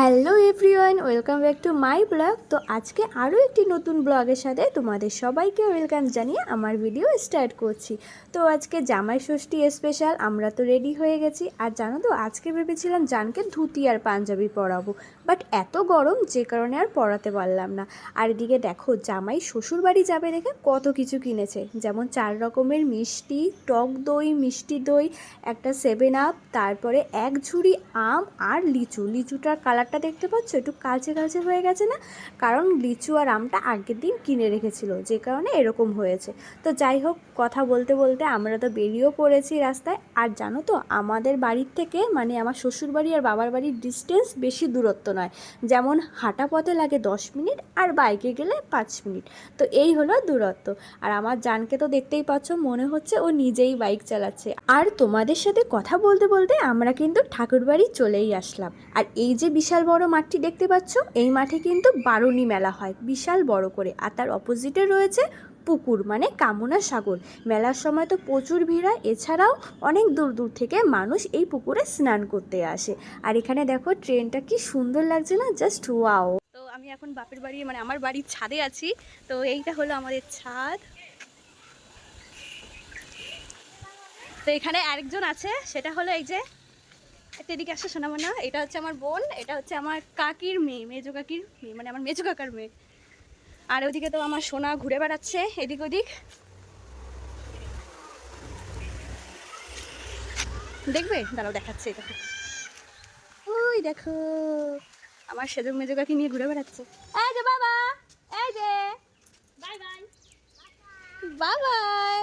Hello everyone, welcome back to my blog. তো আজকে আরও একটি নতুন ব্লগের সাথে তোমাদের সবাইকে ওয়েলকাম জানিয়ে আমার ভিডিও স্টার্ট করছি। তো আজকে জামাই ষষ্ঠী স্পেশাল আমরা তো রেডি হয়ে গেছি। আর জানো তো, আজকে ভেবেছিলাম জানকে ধুতি আর পাঞ্জাবি পরাবো। বাট এত গরম, যে কারণে আর পরাতে পারলাম না। আর এদিকে দেখো, জামাই শ্বশুর বাড়ি যাবে দেখে কত কিছু কিনেছে। যেমন চার রকমের মিষ্টি, টক দই, মিষ্টি দই, একটা সেভেন আপ তারপরে এক ঝুড়ি আম আর লিচু। লিচুটার কালারটা দেখতে পাচ্ছ? একটু কালচে কালচে হয়ে গেছে না? কারণ লিচু আর আমটা আগের দিন কিনে রেখেছিল, যে কারণে এরকম হয়েছে। তো যাই হোক, কথা বলতে বলতে আমরা তো বেরিয়েও পড়েছি রাস্তায়। আর জানো তো, আমাদের বাড়ির থেকে মানে আমার শ্বশুর বাড়ি আর বাবার বাড়ির ডিস্টেন্স বেশি দূরত্ব নয়। যেমন হাঁটা পথে লাগে দশ মিনিট আর বাইকে গেলে পাঁচ মিনিট। তো এই হলো দূরত্ব। আর আমার জানকে তো দেখতেই পাচ্ছ, মনে হচ্ছে ও নিজেই বাইক চালাচ্ছে। আর তোমাদের সাথে কথা বলতে বলতে আমরা কিন্তু ঠাকুরবাড়ি চলেই আসলাম। আর এই যে বিশাল বড় মাঠটি দেখতে পাচ্ছ, এই মাঠে কিন্তু বারুণী মেলা হয়, বিশাল বড় করে। আর তার অপোজিটে রয়েছে পুকুর মানে কামনা সাগর। মেলার সময় তো প্রচুর ভিড় হয়, এছাড়াও অনেক দূর দূর থেকে মানুষ এই পুকুরে স্নান করতে আসে। আর এখানে দেখো ট্রেনটা কি সুন্দর লাগছে না? Just wow. তো আমি এখন বাপের বাড়ি মানে আমার বাড়ির ছাদে আছি। তো এইটা হলো আমাদের ছাদ। তো এখানে আরেকজন আছে, সেটা হলো এই যে এদিকে আসো শোনাবো না এটা হচ্ছে আমার বোন, এটা হচ্ছে আমার কাকির মেয়ে, মেজো কাকির মেয়ে মানে আমার মেজো কাকার মেয়ে। আর ওদিকে তো আমার সোনা ঘুরে বেড়াচ্ছে, এদিক ওদিক। দেখবে? দাঁড়াও, দেখাচ্ছে এটা ওই দেখো, আমার সেজক মেজো কাকি নিয়ে ঘুরে বেড়াচ্ছে। এই যে বাবা, এই যে। বাই বাই বাই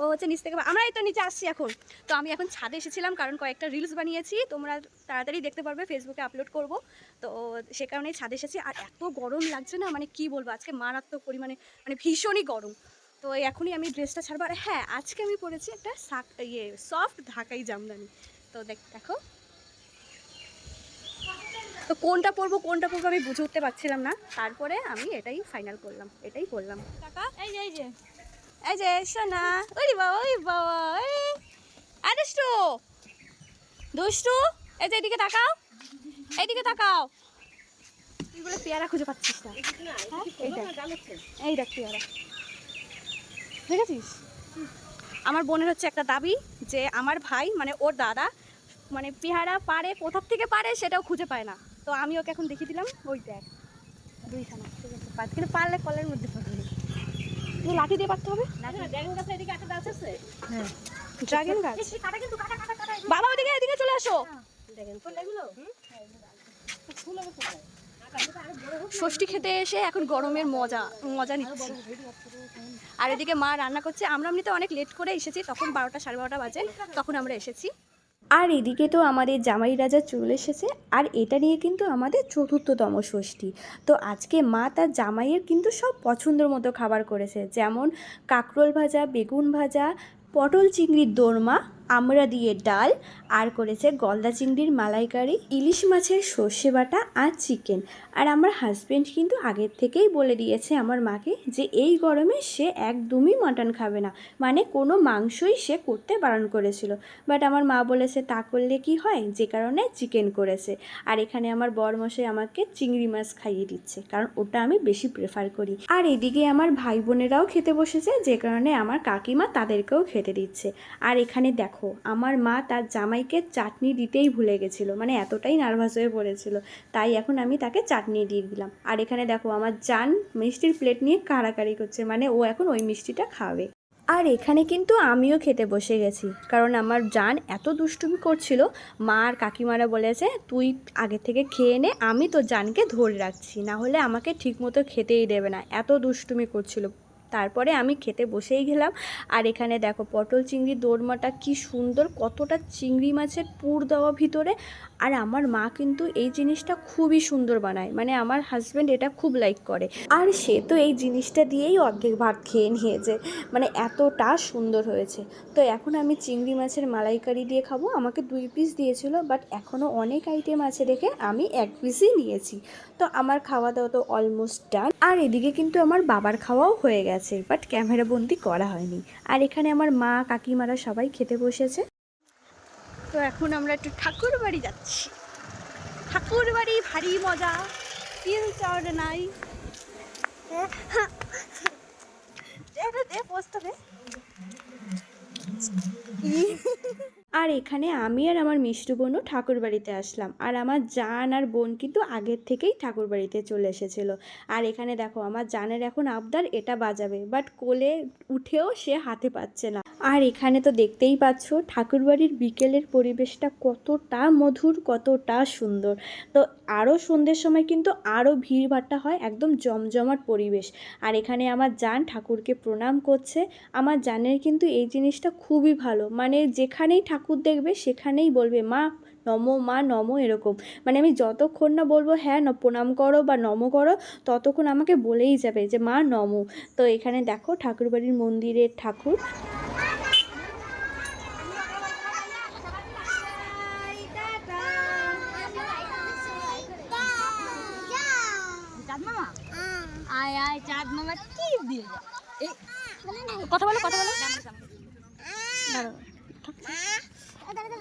ও হচ্ছে নিচ থেকে আমরা এই তো নিচে আসছি এখন। তো আমি এখন ছাদে এসেছিলাম, কারণ কয়েকটা রিলস বানিয়েছি। তোমরা তাড়াতাড়ি দেখতে পারবে ফেসবুকে আপলোড করব। তো সে কারণেই ছাদে এসেছি। আর এত গরম লাগছে না? মানে কি বলব? আজকে মারাত্মক পরিমাণে মানে ভীষণই গরম। তো এখনই আমি ড্রেসটা ছাড়বো। আর হ্যাঁ আজকে আমি পরেছি একটা শাক ইয়ে সফট ঢাকাই জামদানি। তো দেখ দেখো। তো কোনটা পরবো কোনটা পরবো আমি বুঝে উঠতে পারছিলাম না। তারপরে আমি এটাই ফাইনাল করলাম এটাই করলাম। টাকা এই যে এই যে। এই যে সোনা ওরে বাবা ওরে বাবা আরে দুষ্টু দুষ্টু এই যে এদিকে তাকাও এইদিকে তাকাও। তুই বলে পেয়ারা খুঁজে পাচ্ছিস না। হ্যাঁ? এই দেখ। এই দেখ পেয়ারা। দেখেছিস? আমার বোনের হচ্ছে একটা দাবি যে আমার ভাই মানে ওর দাদা মানে পেহারা পারে কোথার থেকে পারে সেটাও খুঁজে পায় না। তো আমি ওকে এখন দেখিয়ে দিলাম ওই দেখ দুইখানা। ঠিক আছে পার- কিন্তু পারলে কলের মধ্যে পারবে তুই লাঠি দিয়ে পারতে হবে? ড্রাগন গাছে হ্যাঁ ড্রাগন গাছ? বাবা ওদিকে এদিকে চলে আসো। ড্রাগন ফুল এগুলো? ফুল ষষ্ঠী খেতে এসে এখন গরমের মজা মজা নিচ্ছি। আর এদিকে মা রান্না করছে। আমরা এমনিতে অনেক লেট করে এসেছি, তখন বারোটা সাড়ে বারোটা বাজে, তখন আমরা এসেছি। আর এদিকে তো আমাদের জামাই রাজা চলে এসেছে, আর এটা নিয়ে কিন্তু আমাদের চতুর্থতম ষষ্ঠী। তো আজকে মা তার জামাইয়ের কিন্তু সব পছন্দের মতো খাবার করেছে, যেমন কাঁকরোল ভাজা, বেগুন ভাজা, পটল চিংড়ির দোরমা আমড়া দিয়ে ডাল আর করেছে গলদা চিংড়ির মালাইকারি, ইলিশ মাছের সর্ষে বাটা আর চিকেন। আর আমার হাজব্যান্ড কিন্তু আগের থেকেই বলে দিয়েছে আমার মাকে যে এই গরমে সে একদমই মাটন খাবে না। মানে কোনো মাংসই সে করতে বারণ করেছিল। বাট আমার মা বলেছে, তা করলে কি হয়? যে কারণে চিকেন করেছে। আর এখানে আমার বরমশাই আমাকে চিংড়ি মাছ খাইয়ে দিচ্ছে, কারণ ওটা আমি বেশি প্রেফার করি। আর এদিকে আমার ভাই বোনেরাও খেতে বসেছে, যে কারণে আমার কাকিমা তাদেরকেও খেতে দিচ্ছে। আর এখানে দেখো আমার মা তার জামাইকে চাটনি দিতেই ভুলে গেছিল মানে এতটাই নার্ভাস হয়ে পড়েছিল। তাই এখন আমি তাকে চাটনি দিয়ে দিলাম। আর এখানে দেখো, আমার জান মিষ্টির প্লেট নিয়ে কাড়াকাড়ি করছে মানে ও এখন ওই মিষ্টিটা খাবে। আর এখানে কিন্তু আমিও খেতে বসে গেছি, কারণ আমার জান এত দুষ্টুমি করছিল, মা আর কাকিমারা বলেছে, তুই আগে থেকে খেয়ে নে, আমি তো জানকে ধরে রাখছি, না হলে আমাকে ঠিকমতো খেতেই দেবে না। এত দুষ্টুমি করছিল। তারপরে আমি খেতে বসেই গেলাম। আর এখানে দেখো পটল চিংড়ি দোরমাটা কি সুন্দর, কতটা চিংড়ি মাছের পুর দেওয়া ভিতরে। আর আমার মা কিন্তু এই জিনিসটা খুবই সুন্দর বানায়। মানে আমার হাজব্যান্ড এটা খুব লাইক করে। আর সে তো এই জিনিসটা দিয়েই অর্ধেক ভাত খেয়ে নিয়েছে। মানে এতটা সুন্দর হয়েছে। তো এখন আমি চিংড়ি মাছের মালাইকারি দিয়ে খাব। আমাকে দুই পিস দিয়েছিল বাট এখনও অনেক আইটেম আছে দেখে আমি এক পিসই নিয়েছি। তো আমার খাওয়া দাওয়া তো অলমোস্ট ডান আর এদিকে কিন্তু আমার বাবার খাওয়াও হয়ে গেছে বাট ক্যামেরা বন্দি করা হয়নি। আর এখানে আমার মা, কাকিমারা সবাই খেতে বসেছে। তো এখন আমরা একটু ঠাকুর বাড়ি যাচ্ছি। ঠাকুর বাড়ি ভারী মজা। তিল চড় নাই। দে দে পোস্ট দে। আর এখানে আমি আর আমার মিষ্টি বোনও ঠাকুর বাড়িতে আসলাম। আর আমার জান আর বোন কিন্তু আগের থেকেই ঠাকুর বাড়িতে চলে এসেছিল। আর এখানে দেখো, আমার জানের এখন আবদার এটা বাজাবে বাট কোলে উঠেও সে হাতে পাচ্ছে না। আর এখানে তো দেখতেই পাচ্ছ, ঠাকুর বাড়ির বিকেলের পরিবেশটা কতটা মধুর, কতটা সুন্দর। তো আরও সন্ধ্যের সময় কিন্তু আরও ভিড়ভাট্টা হয়, একদম জমজমাট পরিবেশ। আর এখানে আমার জান ঠাকুরকে প্রণাম করছে। আমার জানের কিন্তু এই জিনিসটা খুবই ভালো। মানে যেখানেই ঠাকুর দেখবে সেখানেই বলবে, মা, নম মা, নম এরকম। মানে আমি যতক্ষণ না বলব হ্যাঁ প্রণাম করো বা নম করো ততক্ষণ আমাকে বলেই যাবে যে, মা, নম তো এখানে দেখো ঠাকুরবাড়ির মন্দিরের ঠাকুর। চাঁদ মামা আয় আয়, চাঁদ মামা, কি দিয়ে যা এই কথা বলো। কথা বলো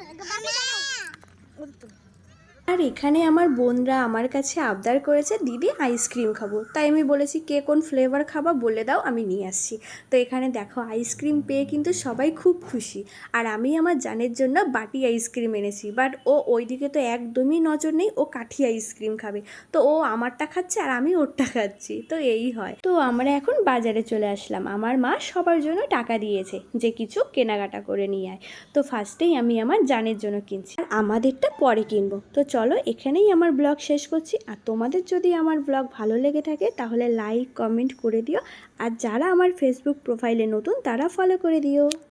আর এখানে আমার বোনরা আমার কাছে আবদার করেছে, দিদি আইসক্রিম খাব। তাই আমি বলেছি, কে কোন ফ্লেভার খাবা বলে দাও, আমি নিয়ে আসছি। তো এখানে দেখো আইসক্রিম পেয়ে কিন্তু সবাই খুব খুশি। আর আমি আমার জানের জন্য বাটি আইসক্রিম এনেছি। বাট ও ওইদিকে তো একদমই নজর নেই, ও কাঠি আইসক্রিম খাবে। তো ও আমারটা খাচ্ছে আর আমি ওরটা খাচ্ছি। তো এই হয়। তো আমরা এখন বাজারে চলে আসলাম। আমার মা সবার জন্য টাকা দিয়েছে যে কিছু কেনাকাটা করে নিয়ে আয়। তো ফার্স্টেই আমি আমার জানের জন্য কিনছি। আর আমাদেরটা পরে কিনবো। তো চলো এখানেই আমার ব্লগ শেষ করছি। আর তোমাদের যদি আমার ব্লগ ভালো লেগে থাকে, তাহলে লাইক কমেন্ট করে দিও। আর যারা আমার ফেসবুক প্রোফাইলে নতুন, তারা ফলো করে দিও।